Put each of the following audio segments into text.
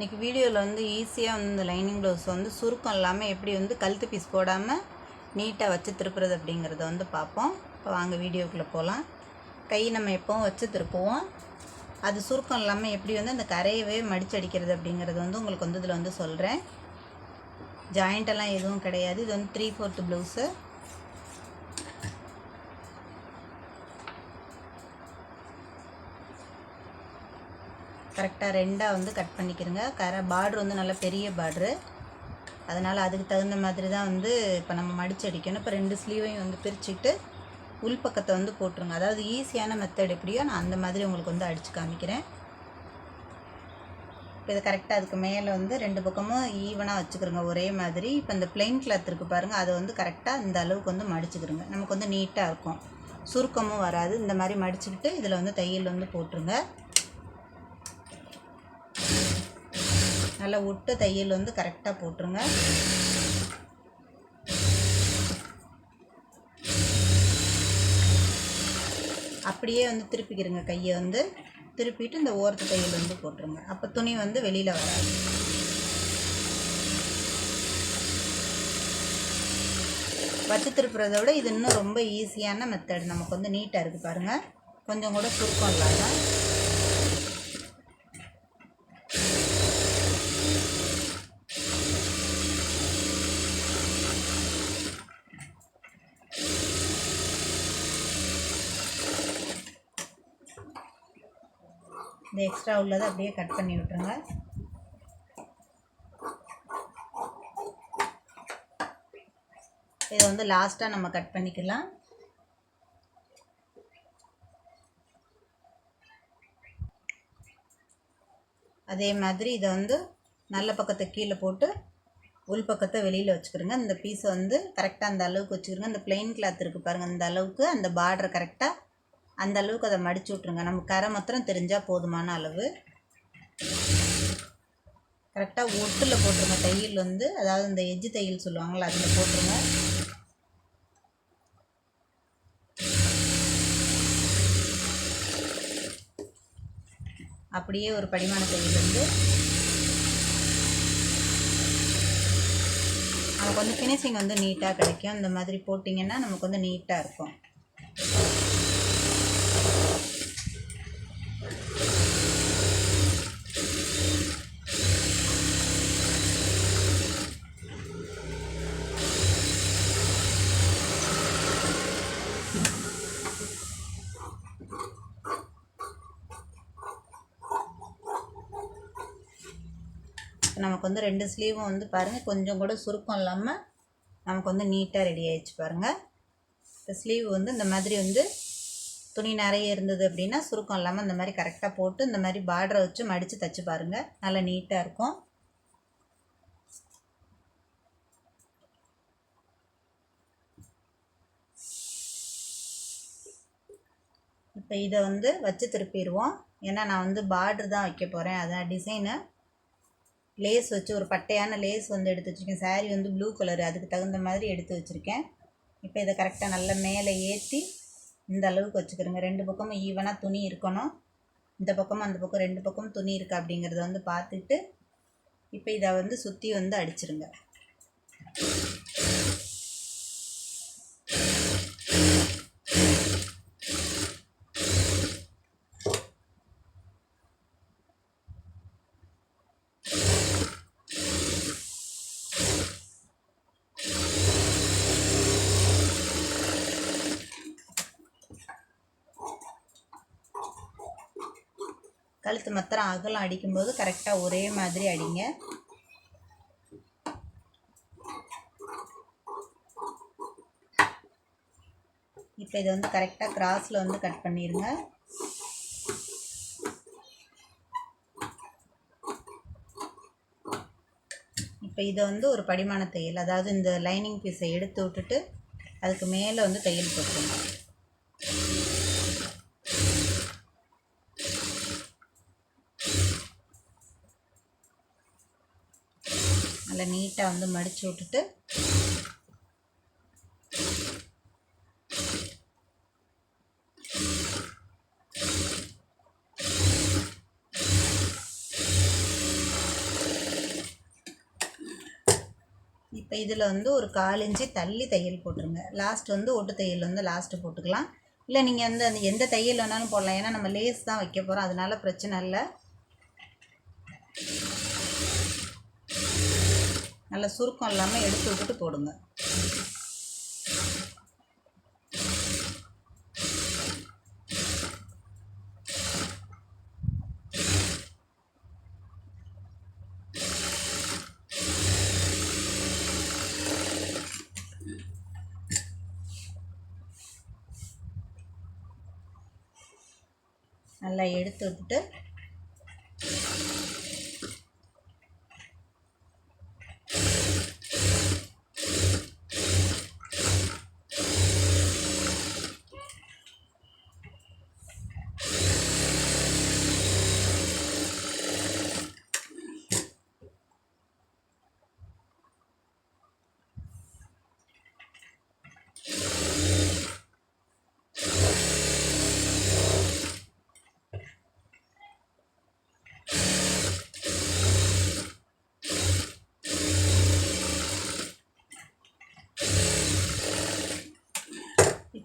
இன்றைக்கி வீடியோவில் வந்து ஈஸியாக வந்து இந்த லைனிங் ப்ளவுஸ் வந்து சுருக்கம் இல்லாமல் எப்படி வந்து கழுத்து பீஸ் போடாமல் நீட்டாக வச்சு திருப்புறது அப்படிங்கிறத வந்து பார்ப்போம். இப்போ வாங்க வீடியோக்குள்ளே போகலாம் கை நம்ம எப்போவும் வச்சு திருப்புவோம். அது சுருக்கம் இல்லாமல் எப்படி வந்து அந்த கரையவே மடிச்சடிக்கிறது அப்படிங்கிறது வந்து உங்களுக்கு வந்து இதில் வந்து சொல்கிறேன் ஜாயிண்டெல்லாம் எதுவும் கிடையாது. இது வந்து த்ரீ ஃபோர்த்து ப்ளவுஸு கரெக்டாக ரெண்டாக வந்து கட் பண்ணிக்கிறங்க. கர பார்ட்ரு வந்து நல்ல பெரிய பார்ட்ரு அதனால் அதுக்கு தகுந்த மாதிரி தான் வந்து இப்போ நம்ம மடிச்சு அடிக்கணும். இப்போ ரெண்டு ஸ்லீவையும் வந்து பிரிச்சுட்டு உள்பக்கத்தை வந்து போட்டுருங்க. அதாவது ஈஸியான மெத்தட் எப்படியோ நான் அந்த மாதிரி உங்களுக்கு வந்து அடித்து காமிக்கிறேன். இப்போ இது கரெக்டாக அதுக்கு மேலே வந்து ரெண்டு பக்கமும் ஈவனாக வச்சுக்கிறோங்க. ஒரே மாதிரி. இப்போ இந்த பிளெயின் கிளாத் இருக்குது பாருங்கள் அதை வந்து கரெக்டாக இந்த அளவுக்கு வந்து மடிச்சுக்கிறோங்க. நமக்கு வந்து நீட்டாக இருக்கும். சுருக்கமும் வராது. இந்த மாதிரி மடிச்சுக்கிட்டு இதில் வந்து தையல் வந்து போட்டுருங்க. நல்லா விட்டு தையல் வந்து கரெக்டாக போட்டுருங்க. அப்படியே வந்து திருப்பிக்கிறங்க கையை வந்து. திருப்பிட்டு இந்த ஓரத்து தையல் வந்து போட்டுருங்க. அப்போ துணி வந்து வெளியில் வராது. வச்சு திருப்புறத விட இது இன்னும் ரொம்ப ஈஸியான மெத்தட் நமக்கு வந்து நீட்டாக இருக்குது பாருங்கள் கொஞ்சம் கூட சுருக்கம் இல்லாமல் இந்த எக்ஸ்ட்ரா உள்ளதை அப்படியே கட் பண்ணி விட்டுருங்க. இதை வந்து லாஸ்ட்டாக நம்ம கட் பண்ணிக்கலாம். அதே மாதிரி இதை வந்து நல்ல பக்கத்தை கீழே போட்டு உள் பக்கத்தை வெளியில் வச்சுக்கிறோங்க இந்த பீஸை வந்து கரெக்டாக அந்த அளவுக்கு வச்சுக்கிறோங்க இந்த பிளெயின் கிளாத் இருக்குது பாருங்கள் அந்த அளவுக்கு அந்த பார்டரை கரெக்டாக அந்த அளவுக்கு அதை மடித்து விட்ருங்க நம்ம கரை மாத்திரம் தெரிஞ்சால் போதுமான அளவு. கரெக்டாக ஒட்டில் போட்டுருங்க. தையல் வந்து அதாவது இந்த எஜ்ஜு தையல் சொல்லுவாங்கள்ல அதில் போட்டுருங்க. அப்படியே ஒரு படிமான தையல் வந்து நமக்கு வந்து ஃபினிஷிங் வந்து நீட்டாக கிடைக்கும். இந்த மாதிரி போட்டிங்கன்னா நமக்கு வந்து நீட்டாக இருக்கும். நமக்கு வந்து ரெண்டு ஸ்லீவும் வந்து பாருங்கள் கொஞ்சம் கூட சுருக்கம் இல்லாமல் நமக்கு வந்து நீட்டாக ரெடி ஆயிடுச்சு பாருங்கள் இந்த ஸ்லீவ் வந்து இந்த மாதிரி வந்து துணி நிறைய இருந்தது அப்படின்னா சுருக்கம் இல்லாமல் இந்த மாதிரி கரெக்டாக போட்டு இந்த மாதிரி பார்டரை வச்சு மடித்து தைச்சி பாருங்கள் நல்லா நீட்டாக இருக்கும். இப்போ இதை வந்து வச்சு திருப்பிடுவோம். ஏன்னா நான் வந்து பார்டர் தான் வைக்க போகிறேன் அதான் டிசைனு லேஸ் வச்சு ஒரு பட்டையான லேஸ் வந்து எடுத்து வச்சுருக்கேன். சாரீ வந்து ப்ளூ கலர் அதுக்கு தகுந்த மாதிரி எடுத்து வச்சுருக்கேன். இப்போ இதை கரெக்டாக நல்லா மேலே ஏற்றி இந்த அளவுக்கு வச்சுக்கிறோங்க. ரெண்டு பக்கமும் ஈவனாக துணி இருக்கணும். இந்த பக்கமும் அந்த பக்கம் ரெண்டு பக்கமும் துணி இருக்கா அப்படிங்கிறத வந்து பார்த்துட்டு இப்போ இதை வந்து சுற்றி வந்து அடிச்சிருங்க. கழுத்து மாத்திரம் அகலம் அடிக்கும்போது கரெக்டாக ஒரே மாதிரி அடிங்க. இப்போ இதை வந்து கரெக்டாக கிராஸில் வந்து கட் பண்ணிடுங்க இப்போ இதை வந்து ஒரு படிமான தையல் அதாவது இந்த லைனிங் பீஸை எடுத்து விட்டுட்டு அதுக்கு மேலே வந்து தையல் போட்டுருங்க நல்லா நீட்டாக வந்து மடித்து விட்டுட்டு இப்போ இதில் வந்து ஒரு கால் இஞ்சி தள்ளி தையல் போட்டுருங்க. லாஸ்ட் வந்து ஒட்டு தையல் வந்து லாஸ்ட்டு போட்டுக்கலாம். இல்லை நீங்கள் வந்து அந்த எந்த தையல் வேணாலும் போடலாம். ஏன்னா நம்ம லேஸ் தான் வைக்க போகிறோம் அதனால பிரச்சனை இல்லை. நல்ல சுருக்கம் இல்லாமல் எடுத்து விட்டுட்டு போடுங்க. நல்லா எடுத்து விட்டுட்டு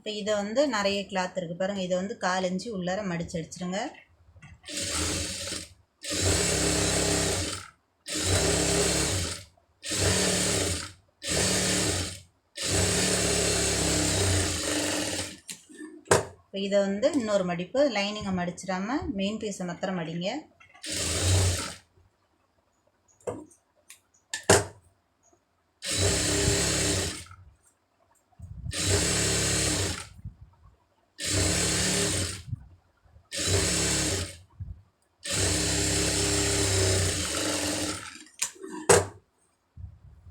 இப்போ இதை வந்து நிறைய கிளாத் இருக்குது பாருங்கள் இதை வந்து காலஞ்சி உள்ளார மடிச்சு அடிச்சிருங்க. இப்போ இதை வந்து இன்னொரு மடிப்பு லைனிங்கை மடிச்சிடாம மெயின் பீஸை மாத்திரம் மடிங்க.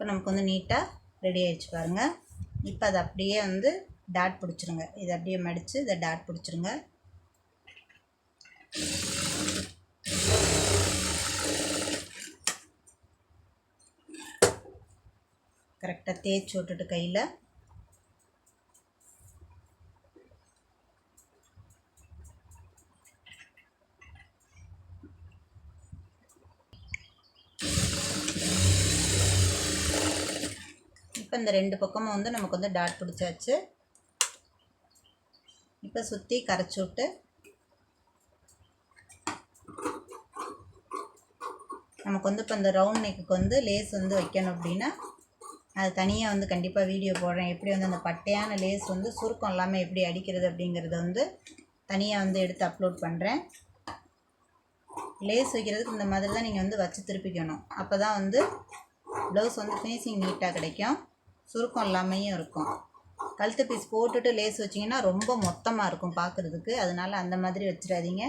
இப்போ நமக்கு வந்து நீட்டாக ரெடி ஆகிடுச்சு பாருங்கள் இப்போ அதை அப்படியே வந்து டாட் பிடிச்சிருங்க. இதை அப்படியே மடித்து இதை டாட் பிடிச்சிருங்க. கரெக்டாக தேய்ச்சி விட்டுட்டு கையில் இப்போ இந்த ரெண்டு பக்கமும் வந்து நமக்கு வந்து டாட் பிடிச்சாச்சு. இப்போ சுற்றி கரைச்சி விட்டு நமக்கு வந்து இப்போ இந்த ரவுண்ட் நெக்குக்கு வந்து லேஸ் வந்து வைக்கணும் அப்படின்னா அது தனியாக வந்து கண்டிப்பாக வீடியோ போடுறேன். எப்படி வந்து அந்த பட்டையான லேஸ் வந்து சுருக்கம் இல்லாமல் எப்படி அடிக்கிறது அப்படிங்கிறத வந்து தனியாக வந்து எடுத்து அப்லோட் பண்ணுறேன் லேஸ் வைக்கிறதுக்கு இந்த மாதிரி தான் நீங்கள் வந்து வச்சு திருப்பிக்கணும். அப்போ தான் வந்து ப்ளவுஸ் வந்து ஃபினிஷிங் நீட்டாக கிடைக்கும். சுருக்கம் இல்லாமையும் இருக்கும். கழுத்து பீஸ் போட்டுட்டு லேஸ் வச்சிங்கன்னா ரொம்ப மொத்தமாக இருக்கும் பார்க்குறதுக்கு அதனால அந்த மாதிரி வச்சிடாதீங்க.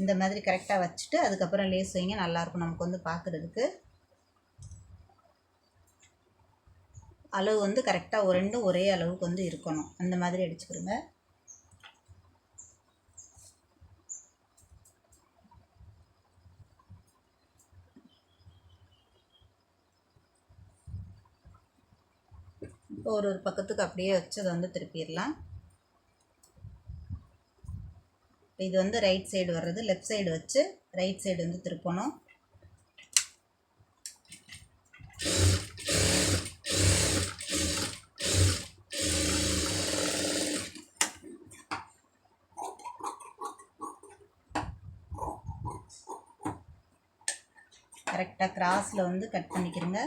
இந்த மாதிரி கரெக்டாக வச்சுட்டு அதுக்கப்புறம் லேஸ் வைங்க நல்லாயிருக்கும் நமக்கு வந்து பார்க்குறதுக்கு அளவு வந்து கரெக்டாக ரெண்டும் ஒரே அளவுக்கு வந்து இருக்கணும். அந்த மாதிரி அடிச்சுக்கிடுங்க. ஒரு ஒரு பக்கத்துக்கு அப்படியே வச்சு அதை வந்து திருப்பிடலாம். இது வந்து ரைட் சைடு வர்றது லெஃப்ட் சைடு வச்சு ரைட் சைடு வந்து திருப்பணும். கரெக்டாக கிராஸில் வந்து கட் பண்ணிக்கிறங்க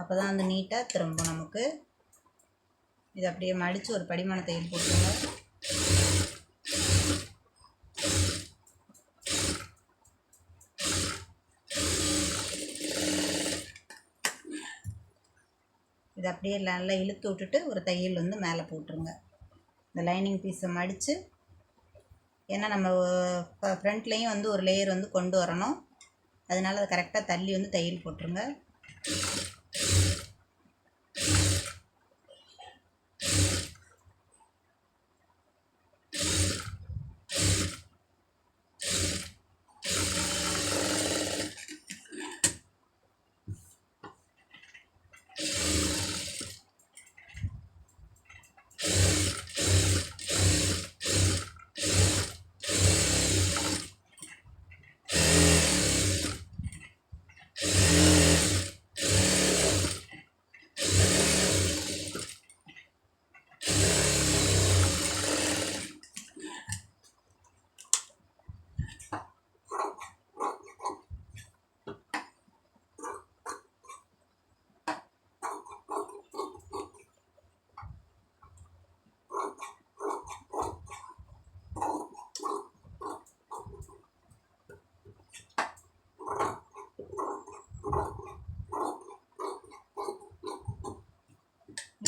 அப்போ தான் வந்து நீட்டாக திரும்பும் நமக்கு. இது அப்படியே மடித்து ஒரு படிமான தையல் போட்டுருங்க இதை அப்படியே நல்லா இழுத்து விட்டுட்டு ஒரு தையல் வந்து மேலே போட்டுருங்க. இந்த லைனிங் பீஸை மடித்து ஏன்னா நம்ம ஃப்ரண்ட்லேயும் வந்து ஒரு லேயர் வந்து கொண்டு வரணும். அதனால் அதை கரெக்டாக தள்ளி வந்து தையல் போட்டுருங்க.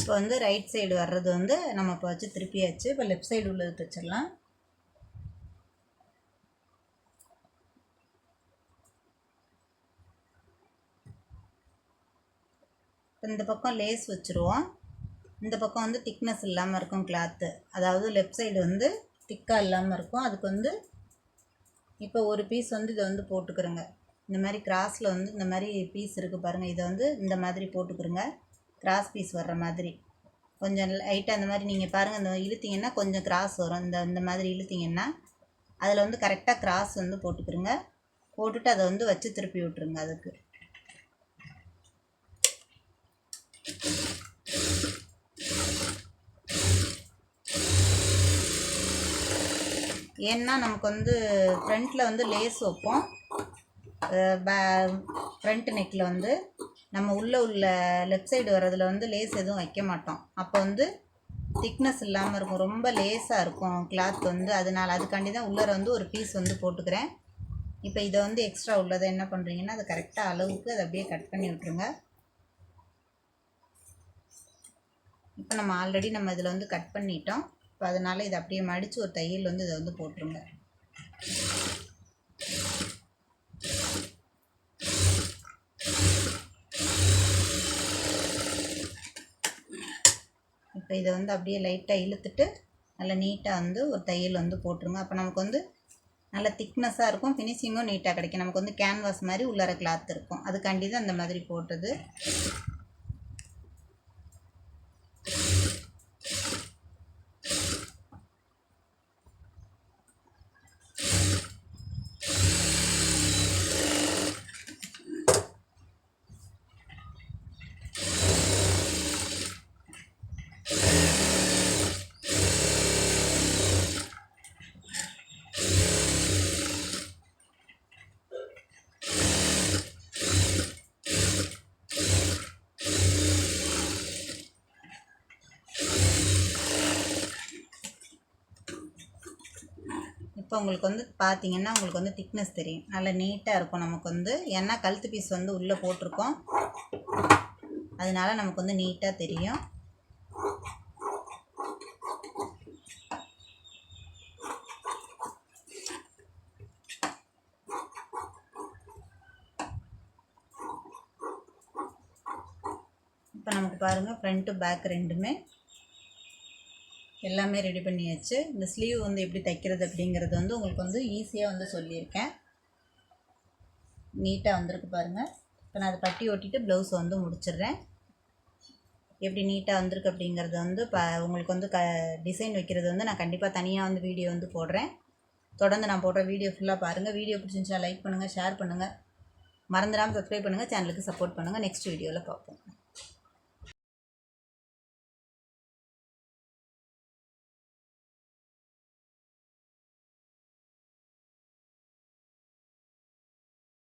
இப்போ வந்து ரைட் சைடு வர்றது வந்து நம்ம இப்போ வச்சு திருப்பியாச்சு. இப்போ லெஃப்ட் சைடு உள்ளது தைச்சிடலாம் இந்த பக்கம் லேஸ் வச்சுருவோம். இந்த பக்கம் வந்து திக்னஸ் இல்லாமல் இருக்கும் கிளாத்து அதாவது லெஃப்ட் சைடு வந்து திக்காக இல்லாமல் இருக்கும். அதுக்கு வந்து இப்போ ஒரு பீஸ் வந்து இதை வந்து போட்டுக்கிறோங்க. இந்த மாதிரி கிராஸில் வந்து இந்த மாதிரி பீஸ் இருக்குது பாருங்கள் இதை வந்து இந்த மாதிரி போட்டுக்கிறோங்க. கிராஸ் பீஸ் வர்ற மாதிரி. கொஞ்சம் லைட்டாக அந்த மாதிரி நீங்கள் பாருங்கள் இந்த இழுத்தீங்கன்னா கொஞ்சம் கிராஸ் வரும். இந்த இந்த மாதிரி இழுத்தீங்கன்னா அதில் வந்து கரெக்டாக கிராஸ் வந்து போட்டுக்கிறோங்க போட்டுட்டு அதை வந்து வச்சு திருப்பி விட்ருங்க அதுக்கு. ஏன்னா நமக்கு வந்து ஃப்ரண்ட்டில் வந்து லேஸ் வைப்போம். ஃப்ரண்ட் நெக்கில் வந்து நம்ம உள்ளே உள்ள லெஃப்ட் சைடு வர்றதுல வந்து லேஸ் எதுவும் வைக்க மாட்டோம். அப்போ வந்து திக்னஸ் இல்லாமல் இருக்கும். ரொம்ப லேஸாக இருக்கும் கிளாத் வந்து. அதனால் அதுக்காண்டி தான் உள்ளர வந்து ஒரு பீஸ் வந்து போட்டுக்கிறேன். இப்போ இதை வந்து எக்ஸ்ட்ரா உள்ளதை என்ன பண்ணுறீங்கன்னா அதை கரெக்டாக அளவுக்கு அதை அப்படியே கட் பண்ணி விட்ருங்க இப்போ நம்ம ஆல்ரெடி நம்ம இதில் வந்து கட் பண்ணிட்டோம். இப்போ அதனால் இதை அப்படியே மடித்து ஒரு தையல் வந்து இதை வந்து போட்டுருங்க. இப்போ இதை வந்து அப்படியே லைட்டாக இழுத்துட்டு நல்லா நீட்டாக வந்து ஒரு தையல் வந்து போட்டுருங்க. அப்போ நமக்கு வந்து நல்ல திக்னஸாக இருக்கும். ஃபினிஷிங்கும் நீட்டாக கிடைக்கும். நமக்கு வந்து கேன்வாஸ் மாதிரி உள்ளார கிளாத் இருக்கும். அதுக்காண்டி தான் அந்த மாதிரி போட்டது. இப்போ உங்களுக்கு வந்து பார்த்தீங்கன்னா உங்களுக்கு வந்து திக்னஸ் தெரியும். நல்லா நீட்டாக இருக்கும். நமக்கு வந்து ஏன்னா கழுத்து பீஸ் வந்து உள்ளே போட்டிருக்கோம். அதனால நமக்கு வந்து நீட்டாக தெரியும். இப்போ நமக்கு பாருங்கள் ஃப்ரண்ட்டு பேக் ரெண்டுமே எல்லாமே ரெடி பண்ணியாச்சு. இந்த ஸ்லீவ் வந்து எப்படி தைக்கிறது அப்படிங்கிறது வந்து உங்களுக்கு வந்து ஈஸியாக வந்து சொல்லியிருக்கேன். நீட்டாக வந்திருக்கு பாருங்கள் இப்போ நான் அதை பட்டி ஒட்டிட்டு ப்ளவுஸ் வந்து முடிச்சிடுறேன். எப்படி நீட்டாக வந்திருக்கு அப்படிங்கிறது வந்து ப உங்களுக்கு வந்து க டிசைன் வைக்கிறது வந்து நான் கண்டிப்பாக தனியாக வந்து வீடியோ வந்து போடுறேன். தொடர்ந்து நான் போடுற வீடியோ ஃபுல்லாக பாருங்கள் வீடியோ பிடிச்சிருந்துச்சா லைக் பண்ணுங்கள் ஷேர் பண்ணுங்கள் மறந்துடாமல் சப்ஸ்கிரைப் பண்ணுங்கள் சேனலுக்கு சப்போர்ட் பண்ணுங்கள் நெக்ஸ்ட் வீடியோவில் பார்ப்போம்.